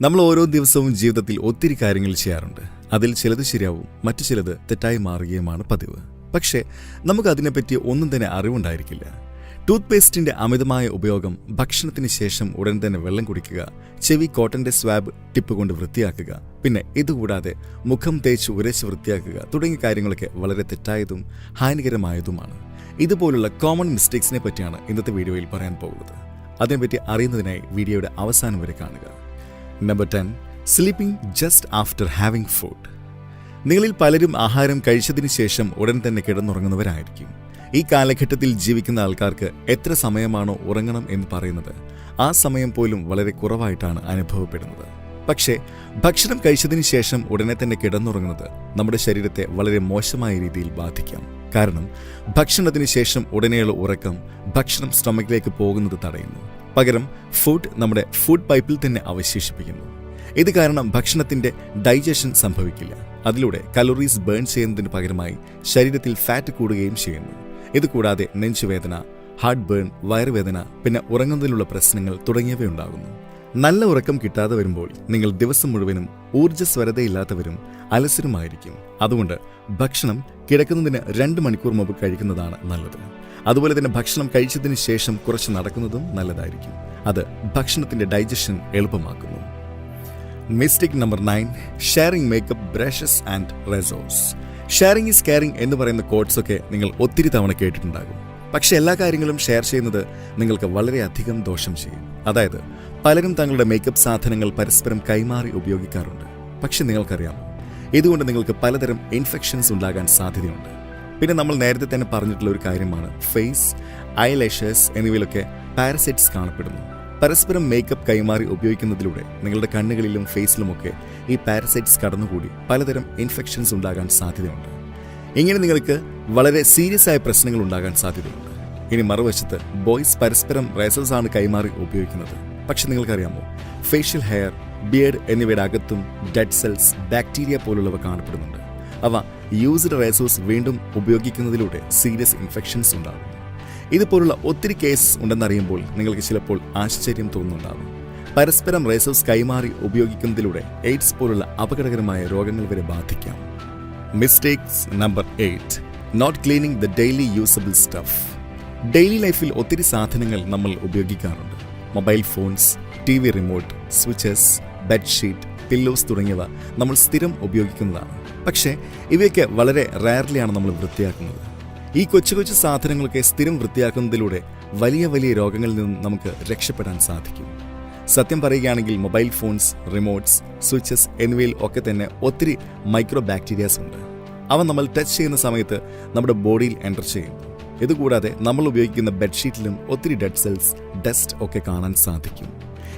നമ്മൾ ഓരോ ദിവസവും ജീവിതത്തിൽ ഒത്തിരി കാര്യങ്ങൾ ചെയ്യാറുണ്ട്. അതിൽ ചിലത് ശരിയാവും മറ്റു ചിലത് തെറ്റായി മാറുകയുമാണ് പതിവ്. പക്ഷേ നമുക്ക് അതിനെപ്പറ്റി ഒന്നും തന്നെ അറിവുണ്ടായിരിക്കില്ല. ടൂത്ത് പേസ്റ്റിന്റെ അമിതമായ ഉപയോഗം ഭക്ഷണത്തിന് ശേഷം ഉടൻ തന്നെ വെള്ളം കുടിക്കുക ചെവി കോട്ടന്റെ സ്വാബ് ടിപ്പ് കൊണ്ട് വൃത്തിയാക്കുക പിന്നെ ഇതുകൂടാതെ മുഖം തേച്ച് ഉരച്ച് വൃത്തിയാക്കുക തുടങ്ങിയ കാര്യങ്ങളൊക്കെ വളരെ തെറ്റായതും ഹാനികരമായതുമാണ്. ഇതുപോലുള്ള കോമൺ മിസ്റ്റേക്സിനെ പറ്റിയാണ് ഇന്നത്തെ വീഡിയോയിൽ പറയാൻ പോകുന്നത്. അതിനെപ്പറ്റി അറിയുന്നതിനായി വീഡിയോയുടെ അവസാനം വരെ കാണുക. Number ten sleeping just after having food നിങ്ങളിൽ പലരും ആഹാരം കഴിച്ചതിന് ശേഷം ഉടൻ തന്നെ കിടന്നുറങ്ങുന്നവരായിരിക്കും. ഈ കാലഘട്ടത്തിൽ ജീവിക്കുന്ന ആൾക്കാർക്ക് എത്ര സമയമാണോ ഉറങ്ങണം എന്ന് പറയുന്നത് ആ സമയം പോലും വളരെ കുറവായിട്ടാണ് അനുഭവപ്പെടുന്നത്. പക്ഷേ ഭക്ഷണം കഴിച്ചതിന് ശേഷം ഉടനെ തന്നെ കിടന്നുറങ്ങുന്നത് നമ്മുടെ ശരീരത്തെ വളരെ മോശമായ രീതിയിൽ ബാധിക്കാം. കാരണം ഭക്ഷണത്തിന് ശേഷം ഉടനെയുള്ള ഉറക്കം ഭക്ഷണം സ്റ്റൊമക്കിലേക്ക് പോകുന്നത് തടയുന്നു. പകരം ഫുഡ് നമ്മുടെ ഫുഡ് പൈപ്പിൽ തന്നെ അവശേഷിപ്പിക്കുന്നു. ഇത് കാരണം ഭക്ഷണത്തിന്റെ ഡൈജഷൻ സംഭവിക്കില്ല. അതിലൂടെ കലോറീസ് ബേൺ ചെയ്യുന്നതിന് പകരമായി ശരീരത്തിൽ ഫാറ്റ് കൂടുകയും ചെയ്യുന്നു. ഇത് കൂടാതെ നെഞ്ചുവേദന ഹാർട്ട് ബേൺ വയറുവേദന പിന്നെ ഉറങ്ങുന്നതിലുള്ള പ്രശ്നങ്ങൾ തുടങ്ങിയവയുണ്ടാകുന്നു. നല്ല ഉറക്കം കിട്ടാതെ വരുമ്പോൾ നിങ്ങൾ ദിവസം മുഴുവനും ഊർജസ്വരതയില്ലാത്തവരും അലസരുമായിരിക്കും. അതുകൊണ്ട് ഭക്ഷണം കിടക്കുന്നതിന് രണ്ട് മണിക്കൂർ മുമ്പ് കഴിക്കുന്നതാണ് നല്ലത്. അതുപോലെ തന്നെ ഭക്ഷണം കഴിച്ചതിന് ശേഷം കുറച്ച് നടക്കുന്നതും നല്ലതായിരിക്കും. അത് ഭക്ഷണത്തിന്റെ ഡൈജഷൻ എളുപ്പമാക്കുന്നു. Mistake number nine sharing makeup brushes and razors sharing is caring എന്ന് പറയുന്ന കോഡ്സ് ഒക്കെ നിങ്ങൾ ഒത്തിരി തവണ കേട്ടിട്ടുണ്ടാകും. പക്ഷേ എല്ലാ കാര്യങ്ങളും ഷെയർ ചെയ്യുന്നത് നിങ്ങൾക്ക് വളരെയധികം ദോഷം ചെയ്യും. അതായത് പലരും തങ്ങളുടെ മേക്കപ്പ് സാധനങ്ങൾ പരസ്പരം കൈമാറി ഉപയോഗിക്കാറുണ്ട്. പക്ഷെ നിങ്ങൾക്കറിയാം ഇതുകൊണ്ട് നിങ്ങൾക്ക് പലതരം ഇൻഫെക്ഷൻസ് ഉണ്ടാകാൻ സാധ്യതയുണ്ട്. പിന്നെ നമ്മൾ നേരത്തെ തന്നെ പറഞ്ഞിട്ടുള്ള ഒരു കാര്യമാണ്. ഫേസ് ഐലാഷേഴ്സ് എന്നിവയിലൊക്കെ പാരസൈറ്റ്സ് കാണപ്പെടുന്നു. പരസ്പരം മേക്കപ്പ് കൈമാറി ഉപയോഗിക്കുന്നതിലൂടെ നിങ്ങളുടെ കണ്ണുകളിലും ഫേസിലുമൊക്കെ ഈ പാരസൈറ്റ്സ് കടന്നുകൂടി പലതരം ഇൻഫെക്ഷൻസ് ഉണ്ടാകാൻ സാധ്യതയുണ്ട്. ഇങ്ങനെ നിങ്ങൾക്ക് വളരെ സീരിയസ് ആയ പ്രശ്നങ്ങൾ ഉണ്ടാകാൻ സാധ്യതയുണ്ട്. ഇനി മറുവശത്ത് ബോയ്സ് പരസ്പരം റേസൽസ് ആണ് കൈമാറി ഉപയോഗിക്കുന്നത്. പക്ഷെ നിങ്ങൾക്കറിയാമോ? ഫേഷ്യൽ ഹെയർ ബിയർഡ് എന്നിവയുടെ അകത്തും ഡെഡ് സെൽസ് ബാക്ടീരിയ പോലുള്ളവ കാണപ്പെടുന്നുണ്ട്. അവ യൂസ്ഡ് റേസേഴ്സ് വീണ്ടും ഉപയോഗിക്കുന്നതിലൂടെ സീരിയസ് ഇൻഫെക്ഷൻസ് ഉണ്ടാകും ഇതുപോലുള്ള ഒത്തിരി കേസ് ഉണ്ടെന്നറിയുമ്പോൾ നിങ്ങൾക്ക് ചിലപ്പോൾ ആശ്ചര്യം തോന്നുന്നുണ്ടാകും. പരസ്പരം റേസേഴ്സ് കൈമാറി ഉപയോഗിക്കുന്നതിലൂടെ എയ്ഡ്സ് പോലുള്ള അപകടകരമായ രോഗങ്ങൾ വരെ ബാധിക്കാം. Mistakes number eight. Not cleaning the daily usable stuff. Daily ലൈഫിൽ ഒത്തിരി സാധനങ്ങൾ നമ്മൾ ഉപയോഗിക്കാറുണ്ട്. Mobile phones T V remote switches bedsheet pillows തുടങ്ങിയവ നമ്മൾ സ്ഥിരം ഉപയോഗിക്കുന്നതാണ്. പക്ഷേ ഇവയൊക്കെ വളരെ റയർലിയാണ് നമ്മൾ വൃത്തിയാക്കുന്നത്. ഈ കൊച്ചു കൊച്ചു സാധനങ്ങളൊക്കെ സ്ഥിരം വൃത്തിയാക്കുന്നതിലൂടെ വലിയ വലിയ രോഗങ്ങളിൽ നിന്നും നമുക്ക് രക്ഷപ്പെടാൻ സാധിക്കും. സത്യം പറയുകയാണെങ്കിൽ മൊബൈൽ ഫോൺസ് റിമോട്ട്സ് സ്വിച്ചസ് എന്നിവയിൽ ഒക്കെ തന്നെ ഒത്തിരി മൈക്രോ ബാക്ടീരിയാസ് ഉണ്ട്. അവ നമ്മൾ ടച്ച് ചെയ്യുന്ന സമയത്ത് നമ്മുടെ ബോഡിയിൽ എന്റർ ചെയ്യും. ഇതുകൂടാതെ നമ്മൾ ഉപയോഗിക്കുന്ന ബെഡ്ഷീറ്റിലും ഒത്തിരി ഡെഡ് സെൽസ് ഡസ്റ്റ് ഒക്കെ കാണാൻ സാധിക്കും.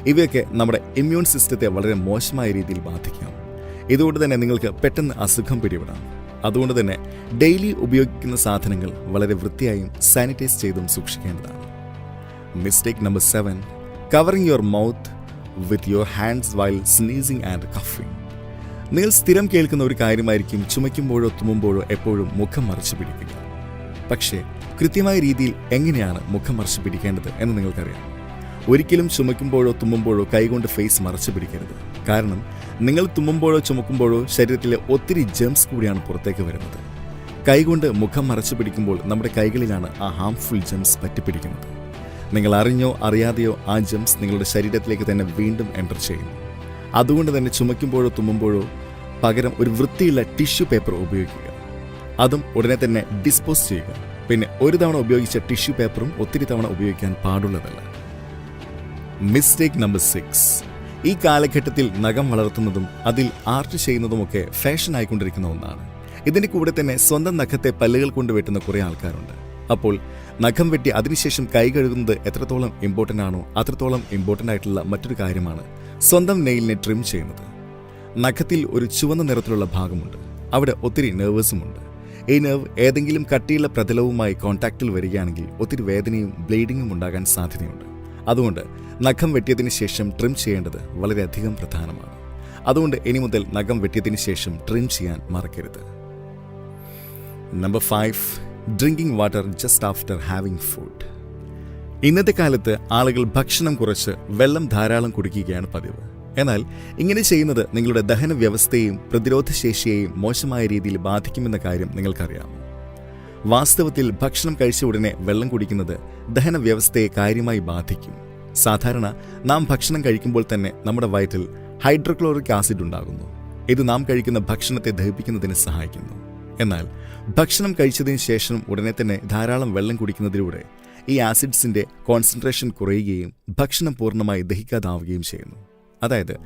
ഇവയൊക്കെ നമ്മുടെ ഇമ്മ്യൂൺ സിസ്റ്റത്തെ വളരെ മോശമായ രീതിയിൽ ബാധിക്കാം. ഇതുകൊണ്ട് തന്നെ നിങ്ങൾക്ക് പെട്ടെന്ന് അസുഖം പിടിപെടാം. അതുകൊണ്ട് തന്നെ ഡെയിലി ഉപയോഗിക്കുന്ന സാധനങ്ങൾ വളരെ വൃത്തിയായും സാനിറ്റൈസ് ചെയ്തും സൂക്ഷിക്കേണ്ടതാണ്. Mistake number seven covering your mouth with your hands while sneezing and കഫിങ് നിങ്ങൾ സ്ഥിരം കേൾക്കുന്ന ഒരു കാര്യമായിരിക്കും ചുമയ്ക്കുമ്പോഴോ തുമ്മുമ്പോഴോ എപ്പോഴും മുഖം മറച്ചു പിടിക്കുക. പക്ഷേ കൃത്യമായ രീതിയിൽ എങ്ങനെയാണ് മുഖം മറച്ചു പിടിക്കേണ്ടത് എന്ന് നിങ്ങൾക്കറിയാം. ഒരിക്കലും ചുമയ്ക്കുമ്പോഴോ തുമ്മുമ്പോഴോ കൈകൊണ്ട് ഫേസ് മറച്ചു പിടിക്കരുത്. കാരണം നിങ്ങൾ തുമ്മുമ്പോഴോ ചുമക്കുമ്പോഴോ ശരീരത്തിലെ ഒത്തിരി ജെംസ് കൂടിയാണ് പുറത്തേക്ക് വരുന്നത്. കൈകൊണ്ട് മുഖം മറച്ചു പിടിക്കുമ്പോൾ നമ്മുടെ കൈകളിലാണ് ആ ഹാംഫുൾ ജെംസ് പറ്റിപ്പിടിക്കുന്നത്. നിങ്ങൾ അറിഞ്ഞോ അറിയാതെയോ ആ ജെംസ് നിങ്ങളുടെ ശരീരത്തിലേക്ക് തന്നെ വീണ്ടും എന്റർ ചെയ്യും അതുകൊണ്ട് തന്നെ ചുമയ്ക്കുമ്പോഴോ തുമ്മുമ്പോഴോ പകരം ഒരു വൃത്തിയുള്ള ടിഷ്യൂ പേപ്പർ ഉപയോഗിക്കുക. അതും ഉടനെ തന്നെ ഡിസ്പോസ് ചെയ്യുക. പിന്നെ ഒരു തവണ ഉപയോഗിച്ച ടിഷ്യൂ പേപ്പറും ഒത്തിരി തവണ ഉപയോഗിക്കാൻ പാടുള്ളതല്ല. മിസ്റ്റേക്ക് നമ്പർ സിക്സ് ഈ കാലഘട്ടത്തിൽ നഖം വളർത്തുന്നതും അതിൽ ആർട്ട് ചെയ്യുന്നതുമൊക്കെ ഫാഷൻ ആയിക്കൊണ്ടിരിക്കുന്ന ഒന്നാണ്. ഇതിന്റെ കൂടെ തന്നെ സ്വന്തം നഖത്തെ പല്ലുകൾ കൊണ്ട് വെട്ടുന്ന കുറേ ആൾക്കാരുണ്ട്. അപ്പോൾ നഖം വെട്ടി അതിനുശേഷം കൈ കഴുകുന്നത് എത്രത്തോളം ഇമ്പോർട്ടന്റ് ആണോ അത്രത്തോളം ഇമ്പോർട്ടന്റ് ആയിട്ടുള്ള മറ്റൊരു കാര്യമാണ് സ്വന്തം നെയിലിനെ ട്രിം ചെയ്യുന്നത്. നഖത്തിൽ ഒരു ചുവന്ന നിറത്തിലുള്ള ഭാഗമുണ്ട്. അവിടെ ഒത്തിരി നെർവസുമുണ്ട് ഈ നെർവ് ഏതെങ്കിലും കട്ടിയുള്ള പ്രതലവുമായി കോൺടാക്റ്റിൽ വരികയാണെങ്കിൽ ഒത്തിരി വേദനയും ബ്ലീഡിങ്ങും ഉണ്ടാകാൻ സാധ്യതയുണ്ട്. അതുകൊണ്ട് നഖം വെട്ടിയതിന് ശേഷം ട്രിം ചെയ്യേണ്ടത് വളരെയധികം പ്രധാനമാണ്. അതുകൊണ്ട് ഇനി മുതൽ നഖം വെട്ടിയതിന് ശേഷം ട്രിം ചെയ്യാൻ മറക്കരുത്. Number five drinking water just after having food ഇന്നത്തെ കാലത്ത് ആളുകൾ ഭക്ഷണം കുറച്ച് വെള്ളം ധാരാളം കുടിക്കുകയാണ് പതിവ്. എന്നാൽ ഇങ്ങനെ ചെയ്യുന്നത് നിങ്ങളുടെ ദഹന വ്യവസ്ഥയെയും പ്രതിരോധശേഷിയെയും മോശമായ രീതിയിൽ ബാധിക്കുമെന്ന കാര്യം നിങ്ങൾക്കറിയാമോ? വാസ്തവത്തിൽ ഭക്ഷണം കഴിച്ച ഉടനെ വെള്ളം കുടിക്കുന്നത് ദഹന വ്യവസ്ഥയെ കാര്യമായി ബാധിക്കും. സാധാരണ നാം ഭക്ഷണം കഴിക്കുമ്പോൾ തന്നെ നമ്മുടെ വയറ്റിൽ ഹൈഡ്രോക്ലോറിക് ആസിഡ് ഉണ്ടാകുന്നു. ഇത് നാം കഴിക്കുന്ന ഭക്ഷണത്തെ ദഹിപ്പിക്കുന്നതിന് സഹായിക്കുന്നു. എന്നാൽ ഭക്ഷണം കഴിച്ചതിന് ശേഷം ഉടനെ തന്നെ ധാരാളം വെള്ളം കുടിക്കുന്നതിലൂടെ ഈ ആസിഡ്സിന്റെ കോൺസെൻട്രേഷൻ കുറയുകയും ഭക്ഷണം പൂർണമായി ദഹിക്കാതാവുകയും ചെയ്യുന്നു. അതായത്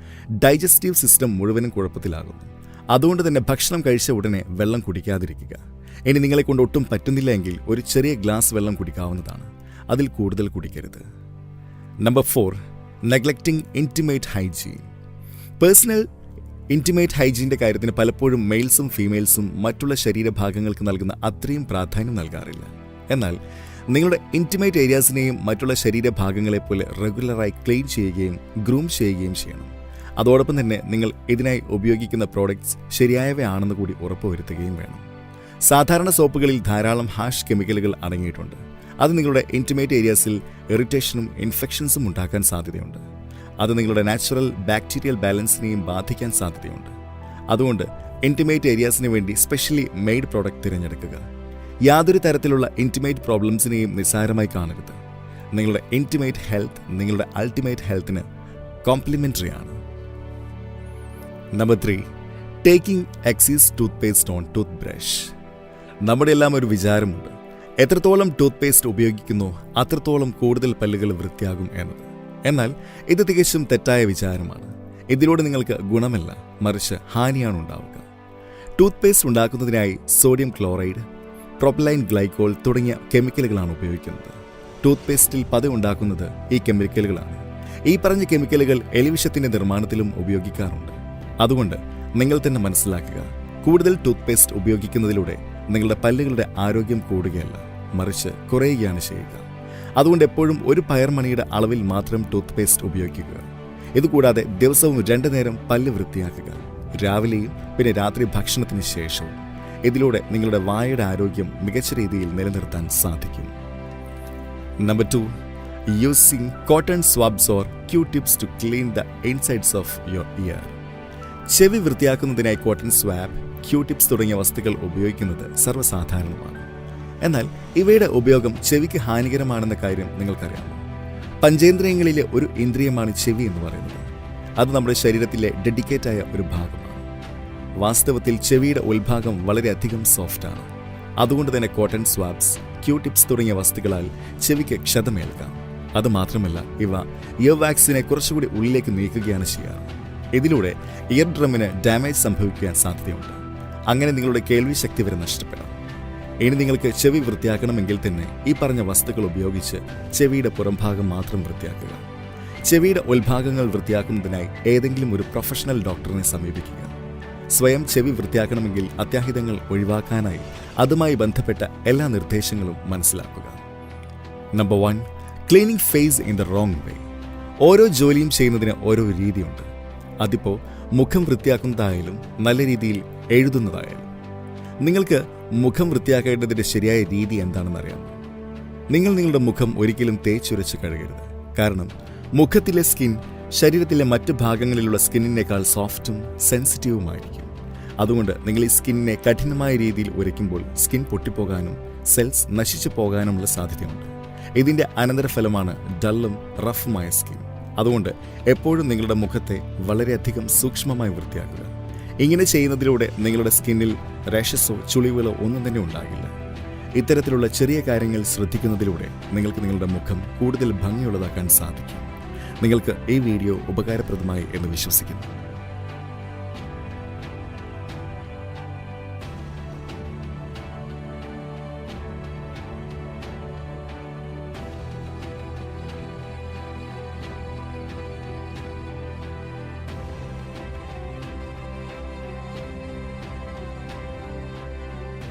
ഡൈജസ്റ്റീവ് സിസ്റ്റം മുഴുവനും കുഴപ്പത്തിലാകുന്നു. അതുകൊണ്ട് തന്നെ ഭക്ഷണം കഴിച്ച ഉടനെ വെള്ളം കുടിക്കാതിരിക്കുക. ഇനി നിങ്ങളെ കൊണ്ട് ഒട്ടും പറ്റുന്നില്ല എങ്കിൽ ഒരു ചെറിയ ഗ്ലാസ് വെള്ളം കുടിക്കാവുന്നതാണ്. അതിൽ കൂടുതൽ കുടിക്കരുത്. Number four neglecting intimate hygiene personal intimate ഹൈജീന്റെ കാര്യത്തിന് പലപ്പോഴും മെയിൽസും ഫീമെയിൽസും മറ്റുള്ള ശരീരഭാഗങ്ങൾക്ക് നൽകുന്ന അത്രയും പ്രാധാന്യം നൽകാറില്ല. എന്നാൽ നിങ്ങളുടെ ഇന്റിമേറ്റ് ഏരിയാസിനെയും മറ്റുള്ള ശരീരഭാഗങ്ങളെ പോലെ റെഗുലറായി ക്ലീൻ ചെയ്യുകയും ഗ്രൂം ചെയ്യുകയും ചെയ്യണം. അതോടൊപ്പം തന്നെ നിങ്ങൾ ഇതിനായി ഉപയോഗിക്കുന്ന പ്രോഡക്റ്റ്സ് ശരിയായവയാണെന്ന് കൂടി ഉറപ്പുവരുത്തുകയും വേണം. സാധാരണ സോപ്പുകളിൽ ധാരാളം ഹാഷ് കെമിക്കലുകൾ അടങ്ങിയിട്ടുണ്ട്. അത് നിങ്ങളുടെ ഇന്റിമേറ്റ് ഏരിയാസിൽ ഇറിറ്റേഷനും ഇൻഫെക്ഷൻസും ഉണ്ടാക്കാൻ സാധ്യതയുണ്ട്. അത് നിങ്ങളുടെ നാച്ചുറൽ ബാക്ടീരിയൽ ബാലൻസിനെയും ബാധിക്കാൻ സാധ്യതയുണ്ട്. അതുകൊണ്ട് ഇന്റിമേറ്റ് ഏരിയാസിന് വേണ്ടി സ്പെഷ്യലി മെയ്ഡ് പ്രോഡക്റ്റ് തിരഞ്ഞെടുക്കുക. യാതൊരു തരത്തിലുള്ള ഇന്റിമേറ്റ് പ്രോബ്ലംസിനെയും നിസ്സാരമായി കാണരുത്. നിങ്ങളുടെ ഇന്റിമേറ്റ് ഹെൽത്ത് നിങ്ങളുടെ അൾട്ടിമേറ്റ് ഹെൽത്തിന് കോംപ്ലിമെന്ററി ആണ് number three taking excess toothpaste on toothbrush നമ്മുടെ എല്ലാം ഒരു വിചാരമുണ്ട്. എത്രത്തോളം ടൂത്ത് പേസ്റ്റ് ഉപയോഗിക്കുന്നു അത്രത്തോളം കൂടുതൽ പല്ലുകൾ വൃത്തിയാകും എന്നത്. എന്നാൽ ഇത് തികച്ചും തെറ്റായ വിചാരമാണ്. ഇതിലൂടെ നിങ്ങൾക്ക് ഗുണമല്ല മറിച്ച് ഹാനിയാണ് ഉണ്ടാവുക. ടൂത്ത് പേസ്റ്റ് ഉണ്ടാക്കുന്നതിനായി സോഡിയം ക്ലോറൈഡ് പ്രൊപ്പലൈൻ ഗ്ലൈക്കോൾ തുടങ്ങിയ കെമിക്കലുകളാണ് ഉപയോഗിക്കുന്നത്. ടൂത്ത് പേസ്റ്റിൽ പത ഉണ്ടാക്കുന്നത് ഈ കെമിക്കലുകളാണ് ഈ പറഞ്ഞ കെമിക്കലുകൾ എലിവിഷത്തിന്റെ നിർമ്മാണത്തിലും ഉപയോഗിക്കാറുണ്ട്. അതുകൊണ്ട് നിങ്ങൾ തന്നെ മനസ്സിലാക്കുക കൂടുതൽ ടൂത്ത് പേസ്റ്റ് ഉപയോഗിക്കുന്നതിലൂടെ നിങ്ങളുടെ പല്ലുകളുടെ ആരോഗ്യം കൂടുകയല്ല മറിച്ച് കുറയുകയാണ് ചെയ്യുക. അതുകൊണ്ട് എപ്പോഴും ഒരു പയർമണിയുടെ അളവിൽ മാത്രം ടൂത്ത് പേസ്റ്റ് ഉപയോഗിക്കുക. ഇതുകൂടാതെ ദിവസവും രണ്ടു നേരം പല്ല് വൃത്തിയാക്കുക. രാവിലെയും പിന്നെ രാത്രി ഭക്ഷണത്തിന് ശേഷവും ഇതിലൂടെ നിങ്ങളുടെ വായയുടെ ആരോഗ്യം മികച്ച രീതിയിൽ നിലനിർത്താൻ സാധിക്കും. Number two using cotton swabs or Q tips to clean the insides of your ear ചെവി വൃത്തിയാക്കുന്നതിനായി കോട്ടൺ സ്വാബ് ക്യൂ ടിപ്സ് തുടങ്ങിയ വസ്തുക്കൾ ഉപയോഗിക്കുന്നത് സർവസാധാരണമാണ്. എന്നാൽ ഇവയുടെ ഉപയോഗം ചെവിക്ക് ഹാനികരമാണെന്ന കാര്യം നിങ്ങൾക്കറിയാമോ പഞ്ചേന്ദ്രിയങ്ങളിലെ ഒരു ഇന്ദ്രിയമാണ് ചെവി എന്ന് പറയുന്നത്. അത് നമ്മുടെ ശരീരത്തിലെ ഡെഡിക്കേറ്റായ ഒരു ഭാഗമാണ്. വാസ്തവത്തിൽ ചെവിയുടെ ഉൾഭാഗം വളരെയധികം സോഫ്റ്റാണ്. അതുകൊണ്ട് തന്നെ കോട്ടൺ സ്വാബ്സ് ക്യൂ ടിപ്സ് തുടങ്ങിയ വസ്തുക്കളാൽ ചെവിക്ക് ക്ഷതമേൽക്കാം. അത് മാത്രമല്ല ഇവ ഇയർ വാക്സിനെ കുറച്ചുകൂടി ഉള്ളിലേക്ക് നീക്കുകയാണ് ചെയ്യാറ്. ഇതിലൂടെ ഇയർ ഡ്രമ്മിന് ഡാമേജ് സംഭവിക്കാൻ സാധ്യതയുണ്ട്. അങ്ങനെ നിങ്ങളുടെ കേൾവി ശക്തി വരെ നഷ്ടപ്പെടാം. ഇനി നിങ്ങൾക്ക് ചെവി വൃത്തിയാക്കണമെങ്കിൽ തന്നെ ഈ പറഞ്ഞ വസ്തുക്കൾ ഉപയോഗിച്ച് ചെവിയുടെ പുറംഭാഗം മാത്രം വൃത്തിയാക്കുക. ചെവിയുടെ ഉത്ഭാഗങ്ങൾ വൃത്തിയാക്കുന്നതിനായി ഏതെങ്കിലും ഒരു പ്രൊഫഷണൽ ഡോക്ടറിനെ സമീപിക്കുക. സ്വയം ചെവി വൃത്തിയാക്കണമെങ്കിൽ അത്യാഹിതങ്ങൾ ഒഴിവാക്കാനായി അതുമായി ബന്ധപ്പെട്ട എല്ലാ നിർദ്ദേശങ്ങളും മനസ്സിലാക്കുക. Number one cleaning face in the wrong way ഓരോ ജോലിയും ചെയ്യുന്നതിന് ഓരോ രീതിയുണ്ട്. അതിപ്പോൾ മുഖം വൃത്തിയാക്കുന്നതായാലും നല്ല രീതിയിൽ എഴുതുന്നതായാലും. നിങ്ങൾക്ക് മുഖം വൃത്തിയാക്കേണ്ടതിന്റെ ശരിയായ രീതി എന്താണെന്ന് അറിയാം നിങ്ങൾ നിങ്ങളുടെ മുഖം ഒരിക്കലും തേച്ചുരച്ച് കഴുകരുത്. കാരണം മുഖത്തിലെ സ്കിൻ ശരീരത്തിലെ മറ്റ് ഭാഗങ്ങളിലുള്ള സ്കിന്നിനേക്കാൾ സോഫ്റ്റും സെൻസിറ്റീവുമായിരിക്കും. അതുകൊണ്ട് നിങ്ങൾ ഈ സ്കിന്നിനെ കഠിനമായ രീതിയിൽ ഉരയ്ക്കുമ്പോൾ സ്കിൻ പൊട്ടിപ്പോകാനും സെൽസ് നശിച്ചു പോകാനുമുള്ള സാധ്യതയുണ്ട്. ഇതിന്റെ അനന്തരഫലമാണ് ഡള്ളും റഫുമായ സ്കിൻ. അതുകൊണ്ട് എപ്പോഴും നിങ്ങളുടെ മുഖത്തെ വളരെയധികം സൂക്ഷ്മമായി വൃത്തിയാക്കുക. ഇങ്ങനെ ചെയ്യുന്നതിലൂടെ നിങ്ങളുടെ സ്കിന്നിൽ റാഷസോ ചുളിവുകളോ ഒന്നും തന്നെ ഉണ്ടാകില്ല. ഇത്തരത്തിലുള്ള ചെറിയ കാര്യങ്ങൾ ശ്രദ്ധിക്കുന്നതിലൂടെ നിങ്ങൾക്ക് നിങ്ങളുടെ മുഖം കൂടുതൽ ഭംഗിയുള്ളതാക്കാൻ സാധിക്കും. നിങ്ങൾക്ക് ഈ വീഡിയോ ഉപകാരപ്രദമായി എന്ന് വിശ്വസിക്കുന്നു.